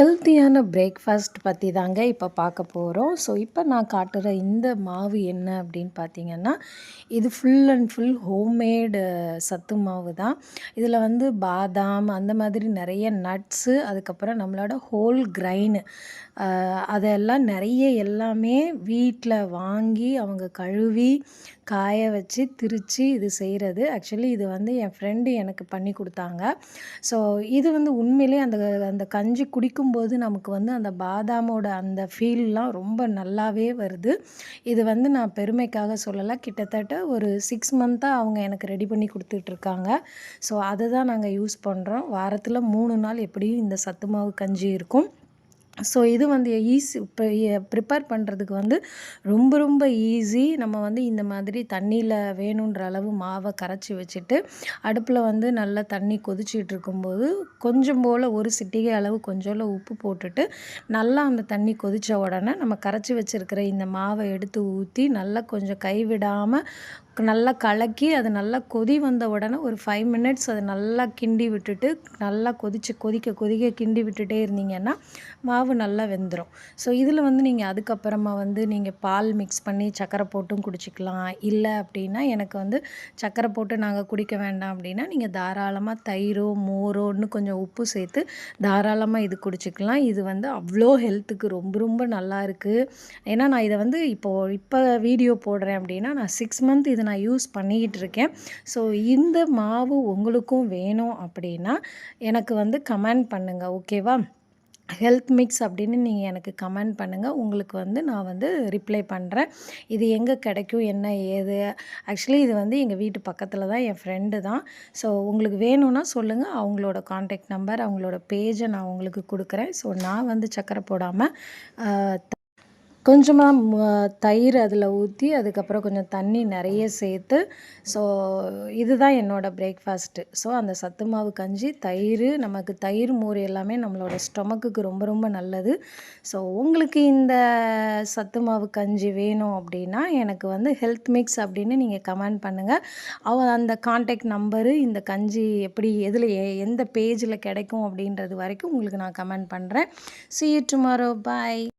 ஹெல்த்தியான பிரேக்ஃபாஸ்ட் பற்றி தாங்க இப்போ பார்க்க போகிறோம் ஸோ இப்போ நான் காட்டுற இந்த மாவு என்ன அப்படின்னு பார்த்தீங்கன்னா இது ஃபுல் அண்ட் ஃபுல் ஹோம்மேடு சத்து மாவு தான் இதில் வந்து பாதாம் அந்த மாதிரி நிறைய நட்ஸு அதுக்கப்புறம் நம்மளோட ஹோல் கிரைனு அதெல்லாம் நிறைய எல்லாமே வீட்டில் வாங்கி அவங்க கழுவி காய வச்சு திரித்து இது செய்கிறது ஆக்சுவலி இது வந்து என் ஃப்ரெண்டு எனக்கு பண்ணி கொடுத்தாங்க. ஸோ இது வந்து உண்மையிலே அந்த அந்த கஞ்சி குடிக்கும் குடிக்கும்போது நமக்கு வந்து அந்த பாதாமோட அந்த ஃபீல்லாம் ரொம்ப நல்லாவே வருது. இது வந்து நான் பெருமைக்காக சொல்லலை. கிட்டத்தட்ட ஒரு சிக்ஸ் மந்த்தாக அவங்க எனக்கு ரெடி பண்ணி கொடுத்துட்ருக்காங்க. ஸோ அதை தான் நாங்கள் யூஸ் பண்ணுறோம் வாரத்தில் மூணு நாள் எப்படியும் இந்த சத்து மாவு கஞ்சி இருக்கும். ஸோ இது வந்து ஈஸி இப்போ ப்ரிப்பேர் பண்ணுறதுக்கு வந்து ரொம்ப ரொம்ப ஈஸி நம்ம வந்து இந்த மாதிரி தண்ணியில் வேணுன்ற அளவு மாவை கரைச்சி வச்சுட்டு அடுப்பில் வந்து நல்லா தண்ணி கொதிச்சிட்டு இருக்கும்போது கொஞ்சம் போல் ஒரு சிட்டிகை அளவு கொஞ்சோல உப்பு போட்டுட்டு நல்லா அந்த தண்ணி கொதித்த உடனே நம்ம கரைச்சி வச்சுருக்கிற இந்த மாவை எடுத்து ஊற்றி நல்லா கொஞ்சம் கைவிடாமல் நல்லா கலக்கி அது நல்லா கொதி வந்த உடனே ஒரு ஃபைவ் மினிட்ஸ் அதை நல்லா கிண்டி விட்டுட்டு நல்லா கொதிச்சு கொதிக்க கொதிக்க கிண்டி விட்டுட்டே இருந்தீங்கன்னா மாவு நல்லா வெந்துடும் ஸோ இதில் வந்து நீங்கள் அதுக்கப்புறமா வந்து நீங்கள் பால் மிக்ஸ் பண்ணி சக்கரை போட்டும் குடிச்சிக்கலாம். இல்லை அப்படின்னா எனக்கு வந்து சக்கரை போட்டு நாங்கள் குடிக்க வேண்டாம் அப்படின்னா நீங்கள் தாராளமாக தயிரோ மோரோ இன்னும் கொஞ்சம் உப்பு சேர்த்து தாராளமாக இது குடிச்சிக்கலாம். இது வந்து அவ்வளோ ஹெல்த்துக்கு ரொம்ப ரொம்ப நல்லா இருக்குது ஏன்னா நான் இதை வந்து இப்போது இப்போ வீடியோ போடுறேன் அப்படின்னா நான் சிக்ஸ் மந்த் இதை நான் யூஸ் பண்ணிக்கிட்டு இருக்கேன். ஸோ இந்த மாவு உங்களுக்கும் வேணும் அப்படின்னா எனக்கு வந்து கமெண்ட் பண்ணுங்கள் ஓகேவா ஹெல்த் மிக்ஸ் அப்படின்னு நீங்கள் எனக்கு கமெண்ட் பண்ணுங்கள் உங்களுக்கு வந்து நான் வந்து ரிப்ளை பண்ணுறேன் இது எங்கே கிடைக்கும்? என்ன ஏது? ஆக்சுவலி இது வந்து எங்கள் வீட்டு பக்கத்தில் தான் என் ஃப்ரெண்டு தான். ஸோ உங்களுக்கு வேணும்னா சொல்லுங்கள் அவங்களோட காண்டாக்ட் நம்பர் அவங்களோட பேஜை நான் உங்களுக்கு கொடுக்குறேன். ஸோ நான் வந்து சக்கரை போடாமல் கொஞ்சமாக தயிர் அதில் ஊற்றி அதுக்கப்புறம் கொஞ்சம் தண்ணி நிறைய சேர்த்து ஸோ இதுதான் என்னோடய பிரேக்ஃபாஸ்ட்டு ஸோ அந்த சத்து மாவு கஞ்சி தயிர் நமக்கு தயிர் மோர் எல்லாமே நம்மளோட ஸ்டொமக்குக்கு ரொம்ப ரொம்ப நல்லது. ஸோ உங்களுக்கு இந்த சத்து மாவு கஞ்சி வேணும் அப்படின்னா எனக்கு வந்து ஹெல்த் மிக்ஸ் அப்படின்னு நீங்கள் கமெண்ட் பண்ணுங்கள் அவ அந்த காண்டாக்ட் நம்பரு இந்த கஞ்சி எப்படி எதில் எந்த பேஜில் கிடைக்கும் அப்படின்றது வரைக்கும் உங்களுக்கு நான் கமெண்ட் பண்ணுறேன் சி யூ டுமாரோ பாய்